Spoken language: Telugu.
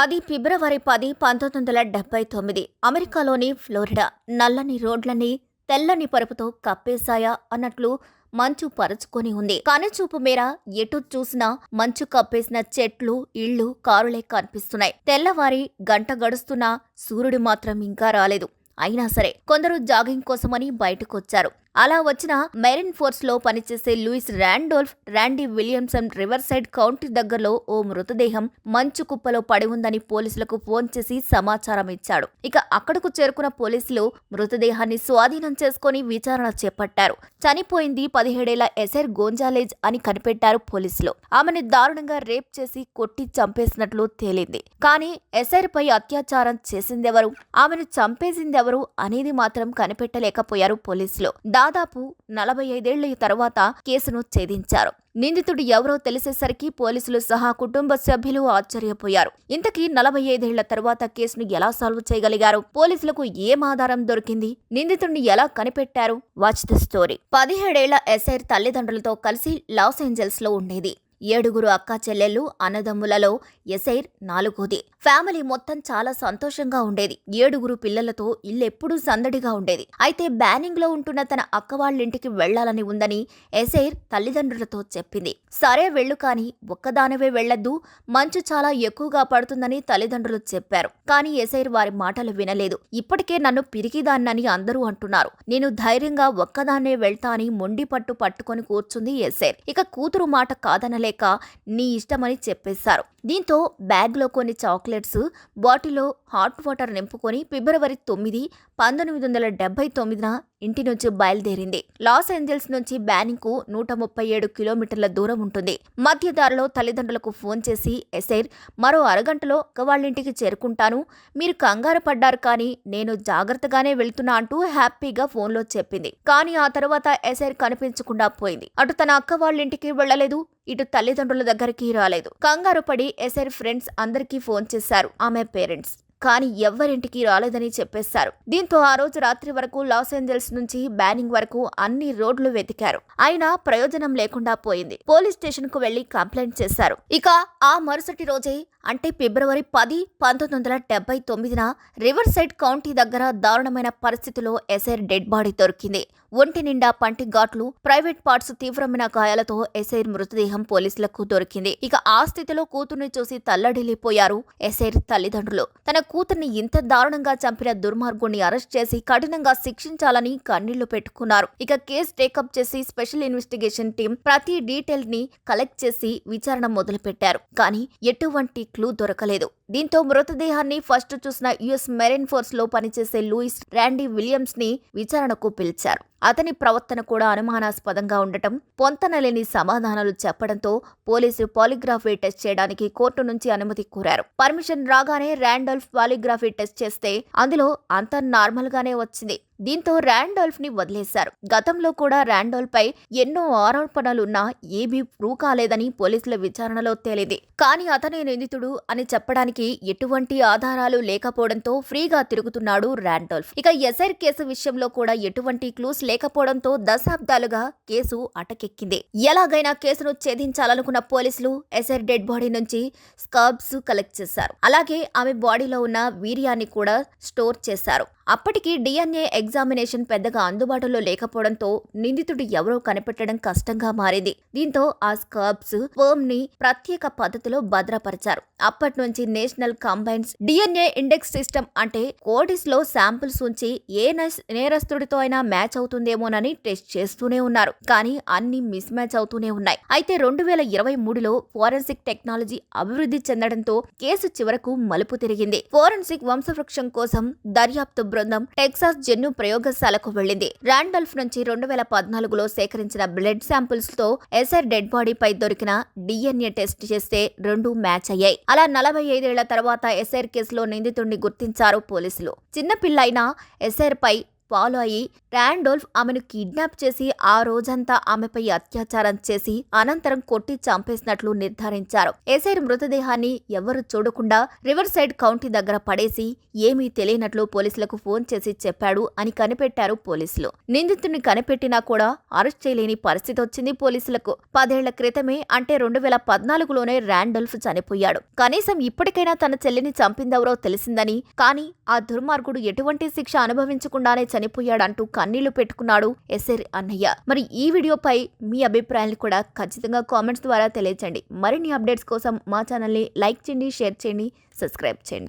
అది ఫిబ్రవరి పది పంతొమ్మిది వందల డెబ్బై తొమ్మిది. అమెరికాలోని ఫ్లోరిడా నల్లని రోడ్లని తెల్లని పరుపుతో కప్పేశాయా అన్నట్లు మంచు పరుచుకొని ఉంది. కనుచూపు మేర ఎటు చూసినా మంచు కప్పేసిన చెట్లు ఇళ్ళు కారులే కనిపిస్తున్నాయి. తెల్లవారి గంట గడుస్తున్నా సూర్యుడు మాత్రం ఇంకా రాలేదు. అయినా సరే కొందరు జాగింగ్ కోసమని బయటకొచ్చారు. అలా వచ్చిన మెరిన్ ఫోర్స్లో పనిచేసే Louis Randolph Randy Williamson Riverside County దగ్గరలో ఓ మృతదేహం మంచు కుప్పలో పడి ఉందని పోలీసులకు ఫోన్ చేసి సమాచారం ఇచ్చాడు. ఇక అక్కడకు చేరుకున్న పోలీసులు మృతదేహాన్ని స్వాధీనం చేసుకుని విచారణ చేపట్టారు. చనిపోయింది పదిహేడేళ్ళ ఎసెర్ గోంజాలేజ్ అని కనిపెట్టారు పోలీసులు. ఆమెని దారుణంగా రేప్ చేసి కొట్టి చంపేసినట్లు తేలింది. కానీ ఎసెర్ పై అత్యాచారం చేసిందెవరు? ఆమెను చంపేసిందెవరు అనేది మాత్రం కనిపెట్టలేకపోయారు పోలీసులు. దాదాపు నలభై ఐదేళ్ళ తర్వాత కేసును ఛేదించారు. నిందితుడు ఎవరో తెలిసేసరికి పోలీసులు సహా కుటుంబ సభ్యులు ఆశ్చర్యపోయారు. ఇంతకీ నలభై ఐదేళ్ళ తర్వాత కేసును ఎలా సాల్వ్ చేయగలిగారు? పోలీసులకు ఏం ఆధారం దొరికింది? నిందితుడిని ఎలా కనిపెట్టారు? Watch the story. పదిహేడేళ్ళ ఎస్ఐర్ తల్లిదండ్రులతో కలిసి లాస్ ఏంజల్స్లో ఉండేది. ఏడుగురు అక్కా చెల్లెళ్ళు అన్నదమ్ములలో ఎసైర్ నాలుగోది. ఫ్యామిలీ మొత్తం చాలా సంతోషంగా ఉండేది. ఏడుగురు పిల్లలతో ఇల్లెప్పుడూ సందడిగా ఉండేది. అయితే బ్యానింగ్లో ఉంటున్న తన అక్క వాళ్ళింటికి వెళ్ళాలని ఉందని ఎసైర్ తల్లిదండ్రులతో చెప్పింది. సరే వెళ్ళు కాని ఒక్కదానివే వెళ్ళొద్దు మంచు చాలా ఎక్కువగా పడుతుందని తల్లిదండ్రులు చెప్పారు. కానీ ఎసైర్ వారి మాటలు వినలేదు. ఇప్పటికే నన్ను పిరికిదాన్నని అందరూ అంటున్నారు. నేను ధైర్యంగా ఒక్కదాన్నే వెళ్తా అని మొండి పట్టు పట్టుకొని కూర్చుంది ఎసైర్. ఇక కూతురు మాట కాదనలే. లేక నీ ఇష్టమని చెప్పేశారు. దీంతో బ్యాగ్లో కొన్ని చాక్లెట్స్ బాటిల్లో హాట్ వాటర్ నింపుకొని ఫిబ్రవరి తొమ్మిది పంతొమ్మిది వందల డెబ్బై తొమ్మిదిన ఇంటి నుంచి బయలుదేరింది. లాస్ ఏంజల్స్ నుంచి బ్యానింగ్కు నూట ముప్పై ఏడు కిలోమీటర్ల దూరం ఉంటుంది. మధ్యదారిలో తల్లిదండ్రులకు ఫోన్ చేసి ఎసైర్ మరో అరగంటలో వాళ్ళింటికి చేరుకుంటాను. మీరు కంగారు పడ్డారు కానీ నేను జాగ్రత్తగానే వెళ్తున్నా అంటూ హ్యాపీగా ఫోన్లో చెప్పింది. కానీ ఆ తర్వాత ఎసైర్ కనిపించకుండా పోయింది. అటు తన అక్క వాళ్ళింటికి వెళ్ళలేదు ఇటు తల్లిదండ్రుల దగ్గరికి రాలేదు. కంగారు పడి ఎసైర్ ఫ్రెండ్స్ అందరికీ ఫోన్ చేశారు. ఆమె పేరెంట్స్ కానీ ఎవ్వరింటికి రాలేదని చెప్పేశారు. దీంతో ఆ రోజు రాత్రి వరకు లాస్ ఏంజల్స్ నుంచి బ్యానింగ్ వరకు అన్ని రోడ్లు వెతికారు. అయినా ప్రయోజనం లేకుండా పోయింది. పోలీస్ స్టేషన్కు వెళ్ళి కంప్లైంట్ చేశారు. ఇక ఆ మరుసటి రోజే అంటే ఫిబ్రవరి పది పంతొమ్మిది వందల డెబ్బై తొమ్మిదిన రివర్ సైడ్ కౌంటీ దగ్గర దారుణమైన పరిస్థితిలో ఎసైర్ డెడ్ బాడీ దొరికింది. ఒంటి నిండా పంటి ఘాట్లు ప్రైవేట్ పార్ట్స్ తీవ్రమైన గాయాలతో ఎసైర్ మృతదేహం పోలీసులకు దొరికింది. ఇక ఆ స్థితిలో కూతుర్ని చూసి తల్లడిల్లిపోయారు ఎసైర్ తల్లిదండ్రులు. తన కూతుర్ని ఇంత దారుణంగా చంపిన దుర్మార్గుణ్ణి అరెస్ట్ చేసి కఠినంగా శిక్షించాలని కన్నీళ్ళు పెట్టుకున్నారు. ఇక కేసు టేకప్ చేసి స్పెషల్ ఇన్వెస్టిగేషన్ టీం ప్రతి డీటెయిల్ని కలెక్ట్ చేసి విచారణ మొదలుపెట్టారు. కానీ ఎటువంటి క్లూ దొరకలేదు. దీంతో మృతదేహాన్ని ఫస్ట్ చూసిన యుఎస్ మెరైన్ ఫోర్స్లో పనిచేసే లూయిస్ ర్యాండీ విలియమ్స్ని విచారణకు పిలిచారు. అతని ప్రవర్తన కూడా అనుమానాస్పదంగా ఉండటం పొంతనలేని సమాధానాలు చెప్పడంతో పోలీసులు పాలిగ్రాఫీ టెస్ట్ చేయడానికి కోర్టు నుంచి అనుమతి కోరారు. పర్మిషన్ రాగానే ర్యాండల్ఫ్ పాలిగ్రాఫీ టెస్ట్ చేస్తే అందులో అంత నార్మల్ గానే వచ్చింది. దీంతో ర్యాండాల్ఫ్ని వదిలేశారు. గతంలో కూడా ర్యాండాల్ఫ్ పై ఎన్నో ఆరోపణలున్నా ఏమీ ప్రూ కాలేదని పోలీసుల విచారణలో తేలింది. కానీ అతనే నిందితుడు అని చెప్పడానికి ఎటువంటి ఆధారాలు లేకపోవడంతో ఫ్రీగా తిరుగుతున్నాడు ర్యాండాల్ఫ్ ఇక ఎస్ఐర్ కేసు విషయంలో కూడా ఎటువంటి క్లూస్ లేకపోవడంతో దశాబ్దాలుగా కేసు అటకెక్కింది. ఎలాగైనా కేసును ఛేదించాలనుకున్న పోలీసులు ఎస్ఆర్ డెడ్ బాడీ నుంచి స్కర్బ్స్ కలెక్ట్ చేశారు. అలాగే ఆమె బాడీలో ఉన్న వీర్యాన్ని కూడా స్టోర్ చేశారు. అప్పటికి డిఎన్ఏ ఎగ్జామినేషన్ పెద్దగా అందుబాటులో లేకపోవడంతో నిందితుడు ఎవరో కనిపెట్టడం కష్టంగా మారింది. దీంతో ఆ స్కర్బ్స్ ఫర్మ్ని ప్రత్యేక పద్ధతిలో భద్రపరిచారు. అప్పటి నుంచి national combines DNA index system అంటే కోడిస్లో శాంపుల్స్ ఉంచి ఏ నేరస్తుడితో అయినా మ్యాచ్ అవుతుందేమోనని టెస్ట్ చేస్తూనే ఉన్నారు. కానీ అన్ని మిస్ మ్యాచ్ అవుతూనే ఉన్నాయి. అయితే రెండు వేల ఇరవై మూడులో ఫోరెన్సిక్ టెక్నాలజీ అభివృద్ధి చెందడంతో కేసు చివరకు మలుపు తిరిగింది. ఫోరెన్సిక్ వంశవృక్షం కోసం దర్యాప్తు బృందం టెక్సాస్ జెన్ను ప్రయోగశాలకు వెళ్ళింది రాండల్ఫ్ నుంచి రెండు వేల పద్నాలుగులో సేకరించిన బ్లడ్ శాంపుల్స్తో ఎస్ఆర్ డెడ్ బాడీపై దొరికిన డిఎన్ఏ టెస్ట్ చేస్తే రెండు మ్యాచ్ అయ్యాయి. అలా నలభై ఐదేళ్ళ తర్వాత ఎస్ఆర్ కేసులో నిందితుడిని గుర్తించారు పోలీసులు. చిన్నపిల్ల అయినా ఎస్ఆర్ పై ఫాలో అయి ర్యాండోల్ఫ్ ఆమెను కిడ్నాప్ చేసి ఆ రోజంతా ఆమెపై అత్యాచారం చేసి అనంతరం కొట్టి చంపేసినట్లు నిర్ధారించారు. ఎస్ఐ మృతదేహాన్ని ఎవరు చూడకుండా రివర్ సైడ్ కౌంటీ దగ్గర పడేసి ఏమీ తెలియనట్లు పోలీసులకు ఫోన్ చేసి చెప్పాడు అని కనిపెట్టారు పోలీసులు. నిందితుడిని కనిపెట్టినా కూడా అరెస్ట్ చేయలేని పరిస్థితి వచ్చింది పోలీసులకు. పదేళ్ళ క్రితమే అంటే రెండు వేల పద్నాలుగులోనే ర్యాండోల్ఫ్ చనిపోయాడు. కనీసం ఇప్పటికైనా తన చెల్లిని చంపిందెవరో తెలిసిందని కానీ ఆ దుర్మార్గుడు ఎటువంటి శిక్ష అనుభవించకుండానే చనిపోయాడంటూ కన్నీళ్ళు పెట్టుకున్నాడు ఎస్ఆర్ అన్నయ్య. మరి ఈ వీడియోపై మీ అభిప్రాయాన్ని కూడా ఖచ్చితంగా కామెంట్స్ ద్వారా తెలియచండి మరిన్ని అప్డేట్స్ కోసం మా ఛానల్ని లైక్ చేయండి షేర్ చేయండి సబ్స్క్రైబ్ చేయండి.